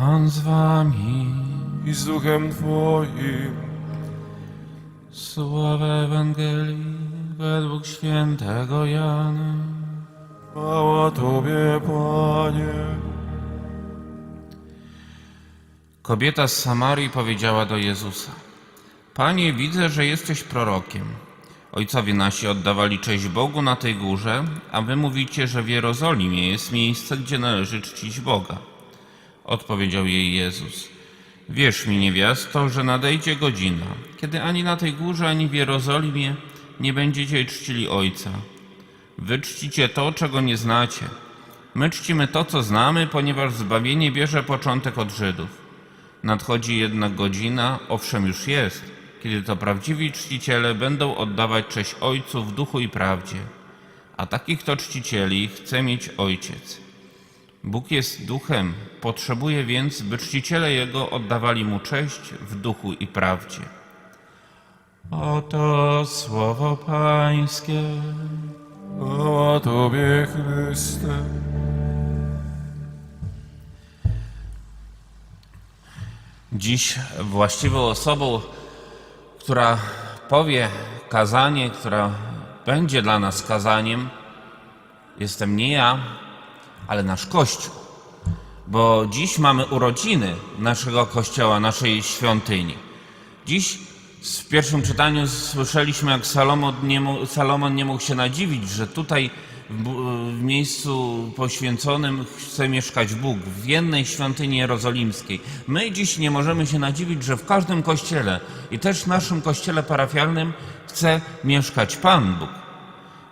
Pan z wami. i z duchem Twoim. Słowa Ewangelii według świętego Jana. Chwała Tobie, Panie. Kobieta z Samarii powiedziała do Jezusa: Panie, widzę, że jesteś prorokiem. Ojcowie nasi oddawali cześć Bogu na tej górze, a wy mówicie, że w Jerozolimie jest miejsce, gdzie należy czcić Boga. Odpowiedział jej Jezus: Wierz mi, niewiasto, że nadejdzie godzina, kiedy ani na tej górze, ani w Jerozolimie nie będziecie czcili Ojca. Wy czcicie to, czego nie znacie. My czcimy to, co znamy, ponieważ zbawienie bierze początek od Żydów. Nadchodzi jednak godzina, owszem już jest, kiedy to prawdziwi czciciele będą oddawać cześć Ojcu w duchu i prawdzie. A takich to czcicieli chce mieć Ojciec. Bóg jest duchem, potrzebuje więc, by czciciele Jego oddawali Mu cześć w duchu i prawdzie. Oto słowo Pańskie. Chwała Tobie, Chryste. Dziś właściwą osobą, która powie kazanie, która będzie dla nas kazaniem, jestem nie ja, ale nasz Kościół. Bo dziś mamy urodziny naszego Kościoła, naszej świątyni. Dziś w pierwszym czytaniu słyszeliśmy, jak Salomon nie, mógł, Salomon nie mógł się nadziwić, że tutaj w, miejscu poświęconym chce mieszkać Bóg, w jednej świątyni jerozolimskiej. My dziś nie możemy się nadziwić, że w każdym kościele i też w naszym kościele parafialnym chce mieszkać Pan Bóg.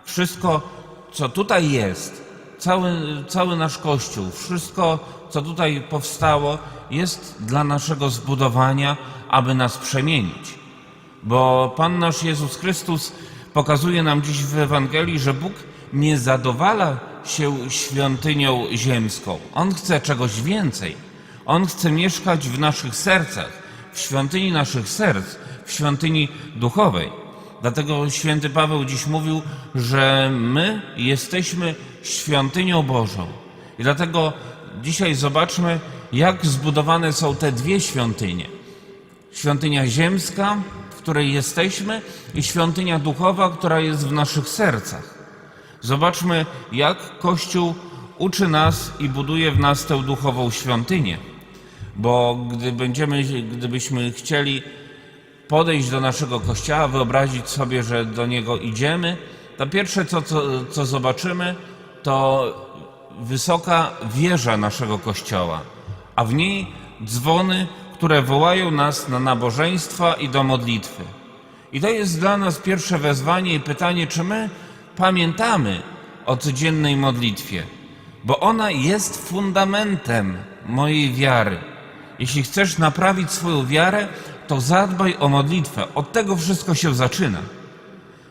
Wszystko, co tutaj jest, cały, cały nasz Kościół, wszystko, co tutaj powstało, jest dla naszego zbudowania, aby nas przemienić. Bo Pan nasz Jezus Chrystus pokazuje nam dziś w Ewangelii, że Bóg nie zadowala się świątynią ziemską. On chce czegoś więcej. On chce mieszkać w naszych sercach, w świątyni naszych serc, w świątyni duchowej. Dlatego święty Paweł dziś mówił, że my jesteśmy świątynią Bożą. I dlatego dzisiaj zobaczmy, jak zbudowane są te dwie świątynie świątynia ziemska, w której jesteśmy, i świątynia duchowa, która jest w naszych sercach. Zobaczmy, jak Kościół uczy nas i buduje w nas tę duchową świątynię. Bo gdy będziemy, gdybyśmy chcieli podejść do naszego kościoła, wyobrazić sobie, że do niego idziemy, to pierwsze, co, co, co zobaczymy, to wysoka wieża naszego kościoła, a w niej dzwony, które wołają nas na nabożeństwa i do modlitwy. I to jest dla nas pierwsze wezwanie i pytanie, czy my pamiętamy o codziennej modlitwie, bo ona jest fundamentem mojej wiary. Jeśli chcesz naprawić swoją wiarę, to zadbaj o modlitwę. Od tego wszystko się zaczyna.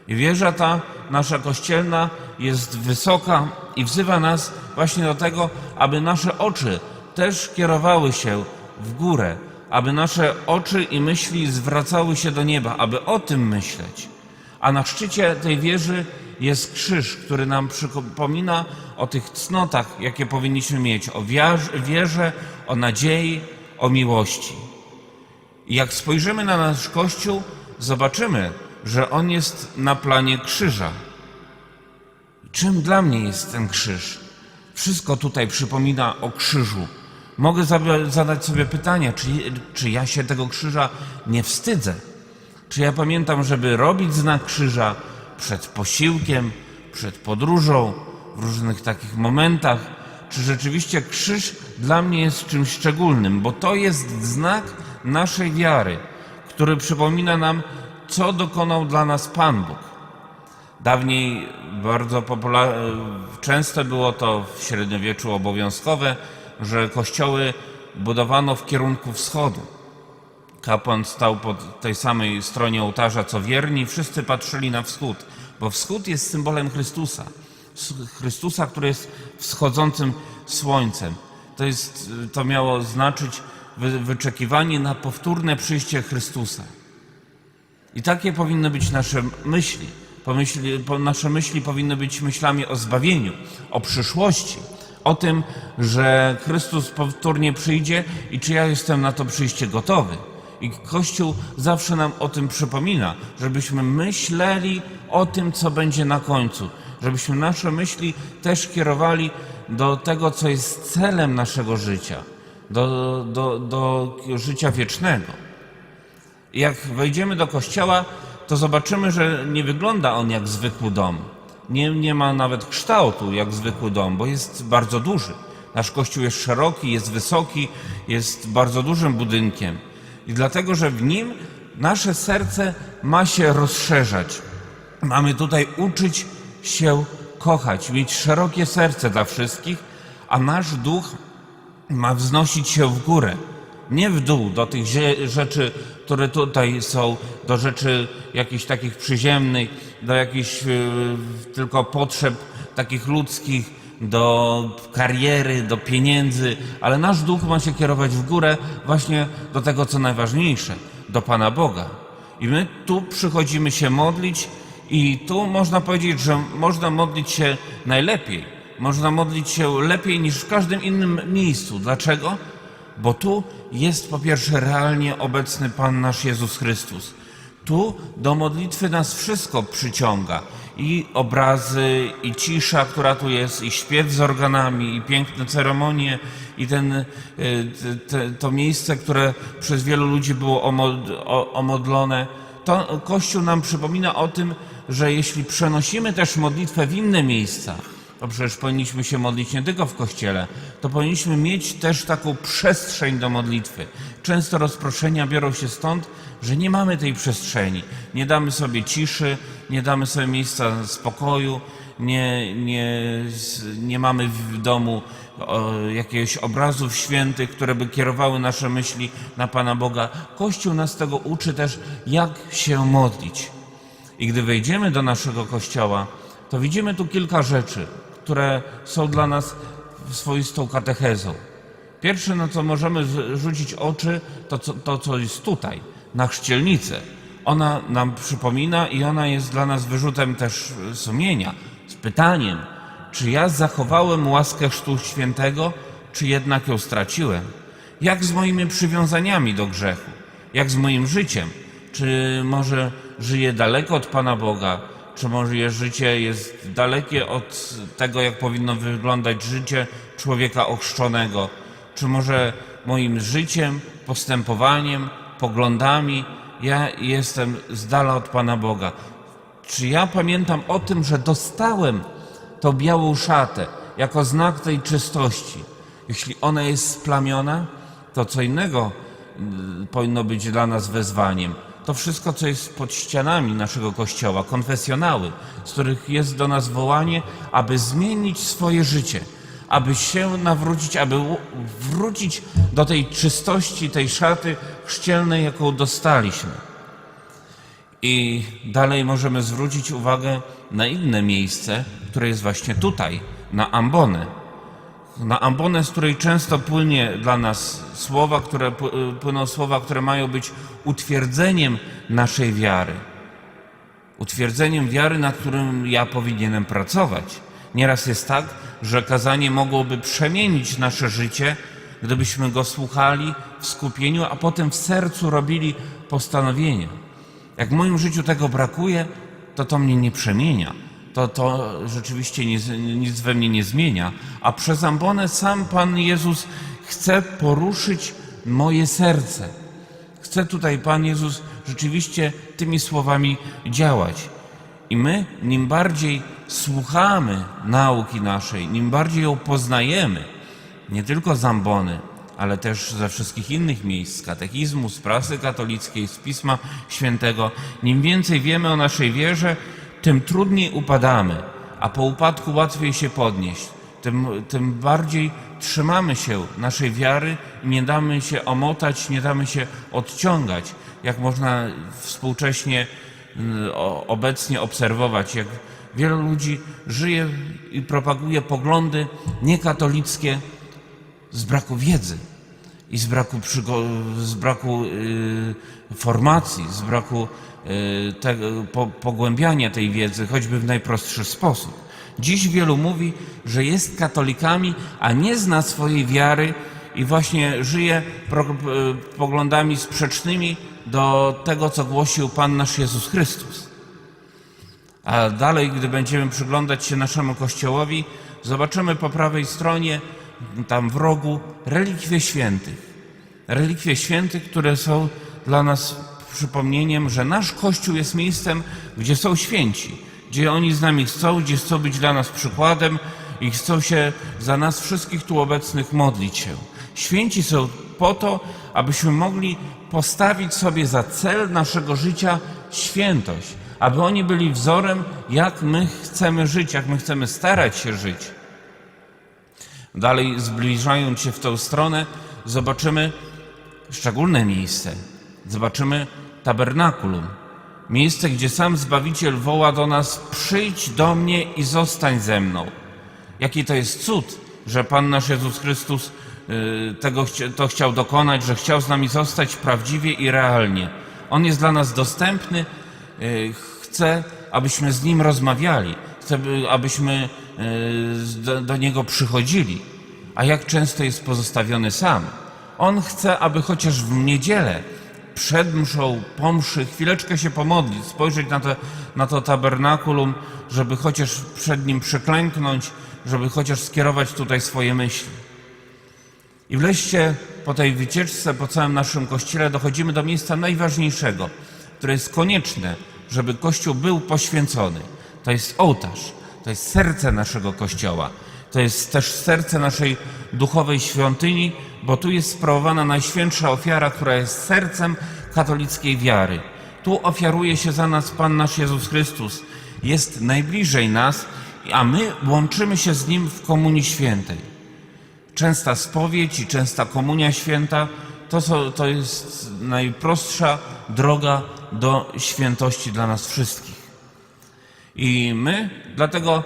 I wieża ta nasza kościelna jest wysoka i wzywa nas właśnie do tego, aby nasze oczy też kierowały się w górę, aby nasze oczy i myśli zwracały się do nieba, aby o tym myśleć. A na szczycie tej wieży jest krzyż, który nam przypomina o tych cnotach, jakie powinniśmy mieć, o wierze, o nadziei, o miłości. Jak spojrzymy na nasz Kościół, zobaczymy, że on jest na planie krzyża. Czym dla mnie jest ten krzyż? Wszystko tutaj przypomina o krzyżu. Mogę za- zadać sobie pytanie, czy, czy ja się tego krzyża nie wstydzę? Czy ja pamiętam, żeby robić znak krzyża przed posiłkiem, przed podróżą, w różnych takich momentach? Czy rzeczywiście krzyż dla mnie jest czymś szczególnym? Bo to jest znak naszej wiary, który przypomina nam, co dokonał dla nas Pan Bóg. Dawniej bardzo często było to w średniowieczu obowiązkowe, że kościoły budowano w kierunku wschodu. Kapłan stał po tej samej stronie ołtarza co wierni, wszyscy patrzyli na wschód, bo wschód jest symbolem Chrystusa. Chrystusa, który jest wschodzącym słońcem. To, jest, to miało znaczyć wyczekiwanie na powtórne przyjście Chrystusa. I takie powinny być nasze myśli. Pomyśli, po, nasze myśli powinny być myślami o zbawieniu, o przyszłości, o tym, że Chrystus powtórnie przyjdzie i czy ja jestem na to przyjście gotowy. I Kościół zawsze nam o tym przypomina, żebyśmy myśleli o tym, co będzie na końcu, żebyśmy nasze myśli też kierowali do tego, co jest celem naszego życia, do, do, do życia wiecznego. Jak wejdziemy do kościoła, to zobaczymy, że nie wygląda on jak zwykły dom. Nie, nie ma nawet kształtu jak zwykły dom, bo jest bardzo duży. Nasz kościół jest szeroki, jest wysoki, jest bardzo dużym budynkiem. I dlatego, że w nim nasze serce ma się rozszerzać. Mamy tutaj uczyć się kochać, mieć szerokie serce dla wszystkich, a nasz duch ma wznosić się w górę, nie w dół, do tych rzeczy, które tutaj są, do rzeczy jakichś takich przyziemnych, do jakichś y, tylko potrzeb takich ludzkich, do kariery, do pieniędzy, ale nasz duch ma się kierować w górę właśnie do tego, co najważniejsze, do Pana Boga. I my tu przychodzimy się modlić i tu można powiedzieć, że można modlić się najlepiej. Można modlić się lepiej niż w każdym innym miejscu. Dlaczego? Bo tu jest po pierwsze realnie obecny Pan nasz Jezus Chrystus. Tu do modlitwy nas wszystko przyciąga. I obrazy, i cisza, która tu jest, i śpiew z organami, i piękne ceremonie, i ten, y, te, to miejsce, które przez wielu ludzi było omodlone. To Kościół nam przypomina o tym, że jeśli przenosimy też modlitwę w inne miejsca, to przecież powinniśmy się modlić nie tylko w kościele, to powinniśmy mieć też taką przestrzeń do modlitwy. Często rozproszenia biorą się stąd, że nie mamy tej przestrzeni. Nie damy sobie ciszy, nie damy sobie miejsca spokoju, nie, nie, nie mamy w domu o, jakiegoś obrazów świętych, które by kierowały nasze myśli na Pana Boga. Kościół nas tego uczy też, jak się modlić. I gdy wejdziemy do naszego kościoła, to widzimy tu kilka rzeczy, które są dla nas swoistą katechezą. Pierwsze, na co możemy rzucić oczy, to co, to co jest tutaj, na chrzcielnicę. Ona nam przypomina i ona jest dla nas wyrzutem też sumienia, z pytaniem, czy ja zachowałem łaskę Chrztu Świętego, czy jednak ją straciłem? Jak z moimi przywiązaniami do grzechu? Jak z moim życiem? Czy może żyję daleko od Pana Boga? Czy moje życie jest dalekie od tego, jak powinno wyglądać życie człowieka ochrzczonego? Czy może moim życiem, postępowaniem, poglądami ja jestem z dala od Pana Boga? Czy ja pamiętam o tym, że dostałem tą białą szatę jako znak tej czystości? Jeśli ona jest splamiona, to co innego y, powinno być dla nas wezwaniem. To wszystko, co jest pod ścianami naszego kościoła, konfesjonały, z których jest do nas wołanie, aby zmienić swoje życie, aby się nawrócić, aby wrócić do tej czystości, tej szaty chrzcielnej, jaką dostaliśmy. I dalej możemy zwrócić uwagę na inne miejsce, które jest właśnie tutaj, na ambonę. Na ambonę, z której często płynie dla nas słowa, które pły- płyną słowa, które mają być utwierdzeniem naszej wiary. Utwierdzeniem wiary, nad którym ja powinienem pracować. Nieraz jest tak, że kazanie mogłoby przemienić nasze życie, gdybyśmy go słuchali w skupieniu, a potem w sercu robili postanowienia. Jak w moim życiu tego brakuje, to to mnie nie przemienia. To, to rzeczywiście nic, nic we mnie nie zmienia. A przez ambonę sam Pan Jezus chce poruszyć moje serce. Chce tutaj Pan Jezus rzeczywiście tymi słowami działać. I my, nim bardziej słuchamy nauki naszej, nim bardziej ją poznajemy, nie tylko z ambony, ale też ze wszystkich innych miejsc, z katechizmu, z prasy katolickiej, z Pisma Świętego, nim więcej wiemy o naszej wierze, tym trudniej upadamy, a po upadku łatwiej się podnieść. Tym, tym bardziej trzymamy się naszej wiary i nie damy się omotać, nie damy się odciągać, jak można współcześnie y, obecnie obserwować, jak wielu ludzi żyje i propaguje poglądy niekatolickie z braku wiedzy i z braku, z braku y, formacji, z braku y, tego, po, pogłębiania tej wiedzy, choćby w najprostszy sposób. Dziś wielu mówi, że jest katolikami, a nie zna swojej wiary i właśnie żyje pro, e, poglądami sprzecznymi do tego, co głosił Pan nasz Jezus Chrystus. A dalej, gdy będziemy przyglądać się naszemu Kościołowi, zobaczymy po prawej stronie, tam w rogu, relikwie świętych. Relikwie świętych, które są dla nas przypomnieniem, że nasz Kościół jest miejscem, gdzie są święci, gdzie oni z nami chcą, gdzie chcą być dla nas przykładem i chcą się za nas wszystkich tu obecnych modlić się. Święci są po to, abyśmy mogli postawić sobie za cel naszego życia świętość, aby oni byli wzorem, jak my chcemy żyć, jak my chcemy starać się żyć. Dalej, zbliżając się w tą stronę, zobaczymy szczególne miejsce. Zobaczymy tabernakulum. Miejsce, gdzie sam Zbawiciel woła do nas: Przyjdź do mnie i zostań ze mną. Jaki to jest cud, że Pan nasz Jezus Chrystus y, tego to chciał dokonać, że chciał z nami zostać prawdziwie i realnie. On jest dla nas dostępny, y, chce, abyśmy z Nim rozmawiali, chce, by- abyśmy do, do Niego przychodzili. A jak często jest pozostawiony sam? On chce, aby chociaż w niedzielę przed mszą, po mszy, chwileczkę się pomodlić, spojrzeć na to, na to tabernakulum, żeby chociaż przed nim przyklęknąć, żeby chociaż skierować tutaj swoje myśli. I wreszcie po tej wycieczce, po całym naszym kościele dochodzimy do miejsca najważniejszego, które jest konieczne, żeby kościół był poświęcony. To jest ołtarz, to jest serce naszego kościoła. To jest też serce naszej duchowej świątyni, bo tu jest sprawowana najświętsza ofiara, która jest sercem katolickiej wiary. Tu ofiaruje się za nas Pan nasz Jezus Chrystus. Jest najbliżej nas, a my łączymy się z Nim w Komunii Świętej częsta spowiedź i częsta komunia święta to, to jest najprostsza droga do świętości dla nas wszystkich. I my dlatego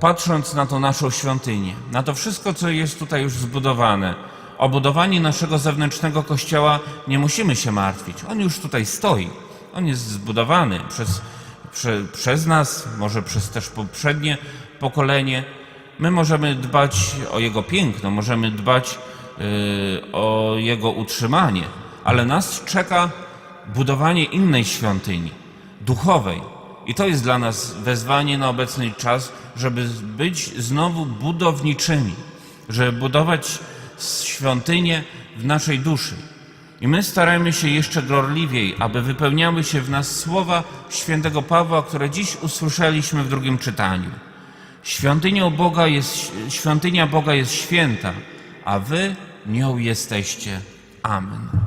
patrząc na tą naszą świątynię, na to wszystko, co jest tutaj już zbudowane, o budowanie naszego zewnętrznego kościoła nie musimy się martwić. On już tutaj stoi. On jest zbudowany przez, prze, przez nas, może przez też poprzednie pokolenie. My możemy dbać o jego piękno, możemy dbać y, o jego utrzymanie, ale nas czeka budowanie innej świątyni, duchowej. I to jest dla nas wezwanie na obecny czas, żeby być znowu budowniczymi, żeby budować świątynię w naszej duszy. I my starajmy się jeszcze gorliwiej, aby wypełniały się w nas słowa świętego Pawła, które dziś usłyszeliśmy w drugim czytaniu. Świątynią Boga jest, świątynia Boga jest święta, a wy nią jesteście. Amen.